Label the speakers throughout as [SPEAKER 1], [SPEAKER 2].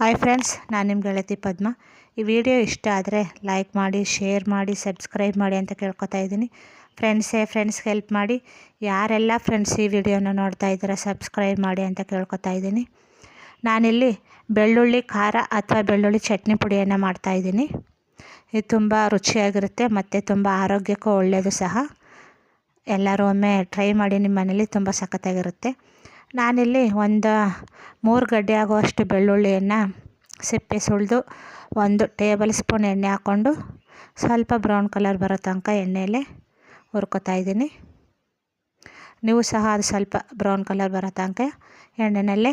[SPEAKER 1] Hi friends ನಾನು ನಿಮ್ಮ ಗೆಳತಿ ಪದ್ಮ. ಈ ವಿಡಿಯೋ ಇಷ್ಟ ಆದರೆ ಲೈಕ್ ಮಾಡಿ ಶೇರ್ ಮಾಡಿ ಸಬ್ಸ್ಕ್ರೈಬ್ ಮಾಡಿ ಅಂತ ಕೇಳ್ಕೊತಾ ಇದ್ದೀನಿ. ಫ್ರೆಂಡ್ಸೇ ಫ್ರೆಂಡ್ಸ್ಗೆ ಹೆಲ್ಪ್ ಮಾಡಿ. ಯಾರೆಲ್ಲ ಫ್ರೆಂಡ್ಸ್ ಈ ವಿಡಿಯೋನ ನೋಡ್ತಾ ಇದ್ದೀರಾ ಸಬ್ಸ್ಕ್ರೈಬ್ ಮಾಡಿ ಅಂತ ಕೇಳ್ಕೊತಾ ಇದ್ದೀನಿ. ನಾನಿಲ್ಲಿ ಬೆಳ್ಳುಳ್ಳಿ ಖಾರ ಅಥವಾ ಬೆಳ್ಳುಳ್ಳಿ ಚಟ್ನಿ ಪುಡಿಯನ್ನು ಮಾಡ್ತಾಯಿದ್ದೀನಿ ಇದು ತುಂಬ ರುಚಿಯಾಗಿರುತ್ತೆ ಮತ್ತು ತುಂಬ ಆರೋಗ್ಯಕ್ಕೂ ಒಳ್ಳೆಯದು ಸಹ. ಎಲ್ಲರೂ ಒಮ್ಮೆ ಟ್ರೈ ಮಾಡಿ ನಿಮ್ಮ ಮನೇಲಿ ತುಂಬ ಸಖತ್ತಾಗಿರುತ್ತೆ. ನಾನಿಲ್ಲಿ ಒಂದು ಮೂರು ಗಡ್ಡೆ ಆಗುವಷ್ಟು ಬೆಳ್ಳುಳ್ಳಿಯನ್ನು ಸಿಪ್ಪೆ ಸುಳಿದು ಒಂದು ಟೇಬಲ್ ಸ್ಪೂನ್ ಎಣ್ಣೆ ಹಾಕ್ಕೊಂಡು ಸ್ವಲ್ಪ ಬ್ರೌನ್ ಕಲರ್ ಬರೋ ತನಕ ಎಣ್ಣೆಯಲ್ಲೇ ಹುರ್ಕೊತಾ ಇದ್ದೀನಿ. ನೀವು ಸಹ ಅದು ಸ್ವಲ್ಪ ಬ್ರೌನ್ ಕಲರ್ ಬರೋ ತನಕ ಎಣ್ಣೆನಲ್ಲೇ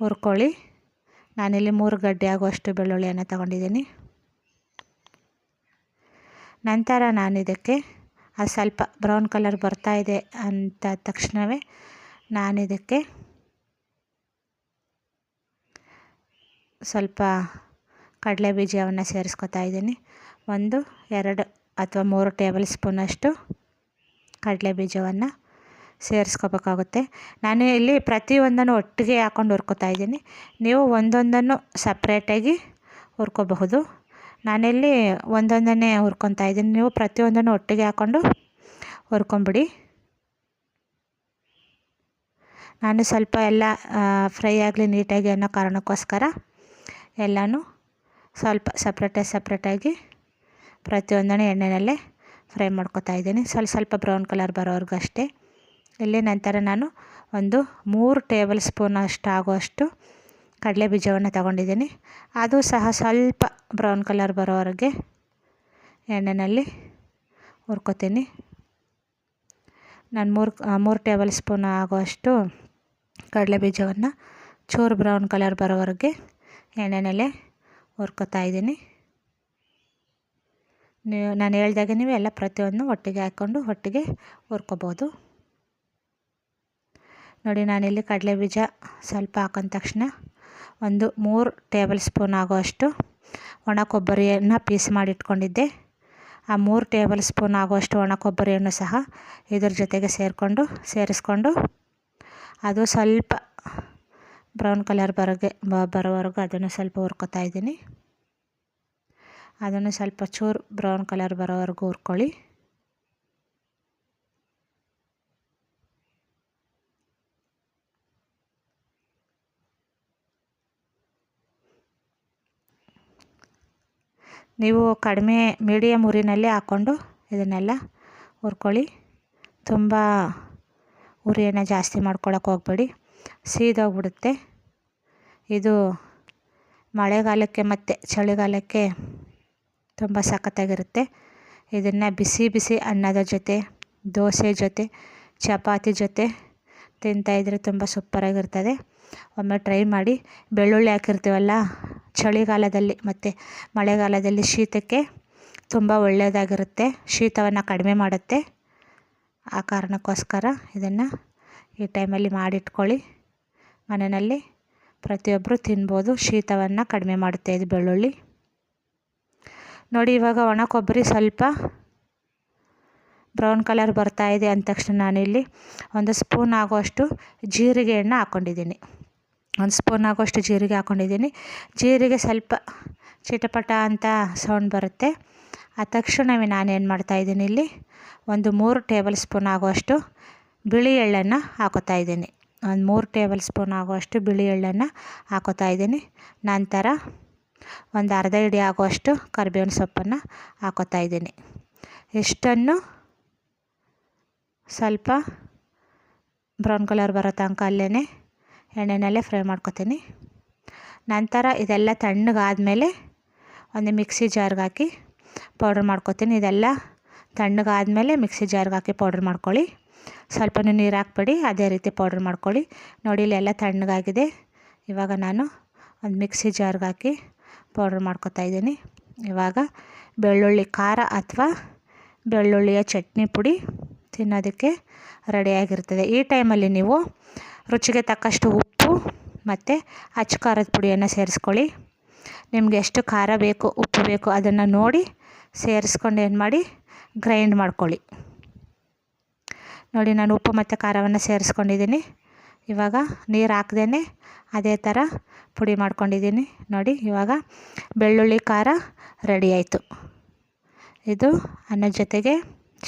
[SPEAKER 1] ಹುರ್ಕೊಳ್ಳಿ. ನಾನಿಲ್ಲಿ ಮೂರು ಗಡ್ಡೆ ಆಗುವಷ್ಟು ಬೆಳ್ಳುಳ್ಳಿಯನ್ನು ತಗೊಂಡಿದ್ದೀನಿ. ನಂತರ ನಾನು ಇದಕ್ಕೆ ಅದು ಸ್ವಲ್ಪ ಬ್ರೌನ್ ಕಲರ್ ಬರ್ತಾ ಇದೆ ಅಂತ ತಕ್ಷಣವೇ ನಾನು ಇದಕ್ಕೆ ಸ್ವಲ್ಪ ಕಡಲೆ ಬೀಜವನ್ನು ಸೇರಿಸ್ಕೊತಾ ಇದ್ದೀನಿ. ಒಂದು, ಎರಡು ಅಥವಾ ಮೂರು ಟೇಬಲ್ ಸ್ಪೂನಷ್ಟು ಕಡಲೆ ಬೀಜವನ್ನು ಸೇರಿಸ್ಕೋಬೇಕಾಗುತ್ತೆ. ನಾನು ಇಲ್ಲಿ ಪ್ರತಿಯೊಂದನ್ನು ಒಟ್ಟಿಗೆ ಹಾಕ್ಕೊಂಡು ಹುರ್ಕೊತಾ ಇದ್ದೀನಿ. ನೀವು ಒಂದೊಂದನ್ನು ಸಪ್ರೇಟಾಗಿ ಹುರ್ಕೋಬಹುದು. ನಾನಿಲ್ಲಿ ಒಂದೊಂದನ್ನೇ ಹುರ್ಕೊತಾ ಇದ್ದೀನಿ. ನೀವು ಪ್ರತಿಯೊಂದನ್ನು ಒಟ್ಟಿಗೆ ಹಾಕ್ಕೊಂಡು ಹುರ್ಕೊಂಬಿಡಿ. ನಾನು ಸ್ವಲ್ಪ ಎಲ್ಲ ಫ್ರೈ ಆಗಲಿ ನೀಟಾಗಿ ಅನ್ನೋ ಕಾರಣಕ್ಕೋಸ್ಕರ ಎಲ್ಲನೂ ಸ್ವಲ್ಪ ಸಪ್ರೇಟಾಗಿ ಸಪ್ರೇಟಾಗಿ ಪ್ರತಿಯೊಂದನ್ನು ಎಣ್ಣೆನಲ್ಲೇ ಫ್ರೈ ಮಾಡ್ಕೊತಾ ಇದ್ದೀನಿ. ಸ್ವಲ್ಪ ಸ್ವಲ್ಪ ಬ್ರೌನ್ ಕಲರ್ ಬರೋವರೆಗೂ ಅಷ್ಟೇ. ಇಲ್ಲಿ ನಂತರ ನಾನು ಒಂದು ಮೂರು ಟೇಬಲ್ ಸ್ಪೂನ್ ಅಷ್ಟು ಆಗುವಷ್ಟು ಕಡಲೆ ಬೀಜವನ್ನು ತಗೊಂಡಿದ್ದೀನಿ. ಅದು ಸಹ ಸ್ವಲ್ಪ ಬ್ರೌನ್ ಕಲರ್ ಬರೋವರೆಗೆ ಎಣ್ಣೆಯಲ್ಲಿ ಹುರ್ಕೋತೀನಿ. ನಾನು ಮೂರು ಮೂರು ಟೇಬಲ್ ಸ್ಪೂನ್ ಆಗುವಷ್ಟು ಕಡಲೆ ಬೀಜವನ್ನು ಚೂರು ಬ್ರೌನ್ ಕಲರ್ ಬರೋವರೆಗೆ ಎಣ್ಣೆನಲ್ಲೇ ಹುರ್ಕೊತಾ ಇದ್ದೀನಿ. ನೀವು, ನಾನು ಹೇಳ್ದಾಗೆ ನೀವು ಎಲ್ಲ ಪ್ರತಿಯೊಂದು ಒಟ್ಟಿಗೆ ಹಾಕ್ಕೊಂಡು ಒಟ್ಟಿಗೆ ಹುರ್ಕೊಬೋದು. ನೋಡಿ, ನಾನಿಲ್ಲಿ ಕಡಲೆ ಬೀಜ ಸ್ವಲ್ಪ ಹಾಕೊಂಡ ತಕ್ಷಣ ಒಂದು ಮೂರು ಟೇಬಲ್ ಸ್ಪೂನ್ ಆಗುವಷ್ಟು ಒಣ ಕೊಬ್ಬರಿಯನ್ನು ಪೀಸ್ ಮಾಡಿ ಇಟ್ಕೊಂಡಿದ್ದೆ ಆ ಮೂರು ಟೇಬಲ್ ಸ್ಪೂನ್ ಆಗುವಷ್ಟು ಒಣ ಕೊಬ್ಬರಿಯನ್ನು ಸಹ ಇದ್ರ ಜೊತೆಗೆ ಸೇರಿಕೊಂಡು, ಸೇರಿಸ್ಕೊಂಡು ಅದು ಸ್ವಲ್ಪ ಬ್ರೌನ್ ಕಲರ್ ಬರೋಗೆ ಬರೋವರೆಗೂ ಅದನ್ನು ಸ್ವಲ್ಪ ಹುರ್ಕೊತಾ ಇದ್ದೀನಿ. ಅದನ್ನು ಸ್ವಲ್ಪ ಚೂರು ಬ್ರೌನ್ ಕಲರ್ ಬರೋವರೆಗೂ ಹುರ್ಕೊಳ್ಳಿ. ನೀವು ಕಡಿಮೆ ಮೀಡಿಯಮ್ ಉರಿನಲ್ಲಿ ಹಾಕ್ಕೊಂಡು ಇದನ್ನೆಲ್ಲ ಹುರ್ಕೊಳ್ಳಿ. ತುಂಬ ಉರಿಯನ್ನು ಜಾಸ್ತಿ ಮಾಡ್ಕೊಳಕ್ಕೆ ಹೋಗ್ಬೇಡಿ. ಸೀದೋಗ್ಬಿಡುತ್ತೆ. ಇದು ಮಳೆಗಾಲಕ್ಕೆ ಮತ್ತು ಚಳಿಗಾಲಕ್ಕೆ ತುಂಬ ಸಖತ್ತಾಗಿರುತ್ತೆ. ಇದನ್ನು ಬಿಸಿ ಬಿಸಿ ಅನ್ನದ ಜೊತೆ, ದೋಸೆ ಜೊತೆ, ಚಪಾತಿ ಜೊತೆ ತಿಂತಾಯಿದ್ರೆ ತುಂಬ ಸೂಪರಾಗಿರ್ತದೆ. ಒಮ್ಮೆ ಟ್ರೈ ಮಾಡಿ. ಬೆಳ್ಳುಳ್ಳಿ ಹಾಕಿರ್ತೀವಲ್ಲ, ಚಳಿಗಾಲದಲ್ಲಿ ಮತ್ತು ಮಳೆಗಾಲದಲ್ಲಿ ಶೀತಕ್ಕೆ ತುಂಬ ಒಳ್ಳೆಯದಾಗಿರುತ್ತೆ. ಶೀತವನ್ನು ಕಡಿಮೆ ಮಾಡುತ್ತೆ. ಆ ಕಾರಣಕ್ಕೋಸ್ಕರ ಇದನ್ನು ಈ ಟೈಮಲ್ಲಿ ಮಾಡಿಟ್ಕೊಳ್ಳಿ. ಮನೆಯಲ್ಲಿ ಪ್ರತಿಯೊಬ್ಬರು ತಿನ್ಬೋದು. ಶೀತವನ್ನು ಕಡಿಮೆ ಮಾಡುತ್ತೆ ಇದು ಬೆಳ್ಳುಳ್ಳಿ. ನೋಡಿ, ಇವಾಗ ಒಣ ಕೊಬ್ಬರಿ ಸ್ವಲ್ಪ ಬ್ರೌನ್ ಕಲರ್ ಬರ್ತಾ ಇದೆ ಅಂದ ತಕ್ಷಣ ನಾನಿಲ್ಲಿ ಒಂದು ಸ್ಪೂನ್ ಆಗುವಷ್ಟು ಜೀರಿಗೆಯನ್ನು ಹಾಕ್ಕೊಂಡಿದ್ದೀನಿ ಒಂದು ಸ್ಪೂನ್ ಆಗೋಷ್ಟು ಜೀರಿಗೆ ಹಾಕ್ಕೊಂಡಿದ್ದೀನಿ ಜೀರಿಗೆ ಸ್ವಲ್ಪ ಚಿಟಪಟ ಅಂತ ಸೌಂಡ್ ಬರುತ್ತೆ. ಆ ತಕ್ಷಣವೇ ನಾನೇನು ಮಾಡ್ತಾಯಿದ್ದೀನಿ ಇಲ್ಲಿ, ಒಂದು ಮೂರು ಟೇಬಲ್ ಸ್ಪೂನ್ ಆಗುವಷ್ಟು ಬಿಳಿ ಎಳ್ಳನ್ನು ಹಾಕೋತಾ ಇದ್ದೀನಿ. ಒಂದು ಮೂರು ಟೇಬಲ್ ಸ್ಪೂನ್ ಆಗುವಷ್ಟು ಬಿಳಿ ಎಳ್ಳನ್ನು ಹಾಕೋತಾ ಇದ್ದೀನಿ. ನಂತರ ಒಂದು ಅರ್ಧ ಇಡಿ ಆಗುವಷ್ಟು ಕರಿಬೇವಿನ ಸೊಪ್ಪನ್ನು ಹಾಕೋತಾ ಇದ್ದೀನಿ. ಇಷ್ಟನ್ನು ಸ್ವಲ್ಪ ಬ್ರೌನ್ ಕಲರ್ ಬರೋ ತನಕ ಅಲ್ಲೇ ಎಣ್ಣೆನಲ್ಲೇ ಫ್ರೈ ಮಾಡ್ಕೊತೀನಿ. ನಂತರ ಇದೆಲ್ಲ ತಣ್ಣಗಾದಮೇಲೆ ಒಂದು ಮಿಕ್ಸಿ ಜಾರ್ಗೆ ಹಾಕಿ ಪೌಡ್ರ್ ಮಾಡ್ಕೊತೀನಿ. ಇದೆಲ್ಲ ತಣ್ಣಗಾದಮೇಲೆ ಮಿಕ್ಸಿ ಜಾರ್ಗೆ ಹಾಕಿ ಪೌಡ್ರ್ ಮಾಡ್ಕೊಳ್ಳಿ. ಸ್ವಲ್ಪನೂ ನೀರು ಹಾಕ್ಬೇಡಿ, ಅದೇ ರೀತಿ ಪೌಡ್ರ್ ಮಾಡ್ಕೊಳ್ಳಿ. ನೋಡಿ ಇಲ್ಲೆಲ್ಲ ತಣ್ಣಗಾಗಿದೆ. ಇವಾಗ ನಾನು ಒಂದು ಮಿಕ್ಸಿ ಜಾರ್ಗೆ ಹಾಕಿ ಪೌಡ್ರ್ ಮಾಡ್ಕೊತಾ ಇದ್ದೀನಿ. ಇವಾಗ ಬೆಳ್ಳುಳ್ಳಿ ಖಾರ ಅಥವಾ ಬೆಳ್ಳುಳ್ಳಿಯ ಚಟ್ನಿ ಪುಡಿ ತಿನ್ನೋದಕ್ಕೆ ರೆಡಿಯಾಗಿರ್ತದೆ ಈ ಟೈಮಲ್ಲಿ ನೀವು ರುಚಿಗೆ ತಕ್ಕಷ್ಟು ಉಪ್ಪು ಮತ್ತು ಅಚ್ಚ ಖಾರದ ಪುಡಿಯನ್ನು ಸೇರಿಸ್ಕೊಳ್ಳಿ. ನಿಮಗೆ ಎಷ್ಟು ಖಾರ ಬೇಕು, ಉಪ್ಪು ಬೇಕು ಅದನ್ನು ನೋಡಿ ಸೇರಿಸ್ಕೊಂಡು ಏನು ಮಾಡಿ ಗ್ರೈಂಡ್ ಮಾಡ್ಕೊಳ್ಳಿ. ನೋಡಿ ನಾನು ಉಪ್ಪು ಮತ್ತು ಖಾರವನ್ನು ಸೇರಿಸ್ಕೊಂಡಿದ್ದೀನಿ. ಇವಾಗ ನೀರು ಹಾಕ್ದೇ ಅದೇ ಥರ ಪುಡಿ ಮಾಡ್ಕೊಂಡಿದ್ದೀನಿ. ನೋಡಿ ಇವಾಗ ಬೆಳ್ಳುಳ್ಳಿ ಖಾರ ರೆಡಿ ಆಯಿತು. ಇದು ಅನ್ನದ ಜೊತೆಗೆ,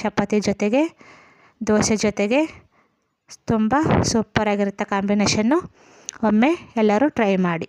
[SPEAKER 1] ಚಪಾತಿ ಜೊತೆಗೆ, ದೋಸೆ ಜೊತೆಗೆ ತುಂಬ ಸೂಪರಾಗಿರುತ್ತೆ ಕಾಂಬಿನೇಷನ್ನು ಒಮ್ಮೆ ಎಲ್ಲರೂ ಟ್ರೈ ಮಾಡಿ.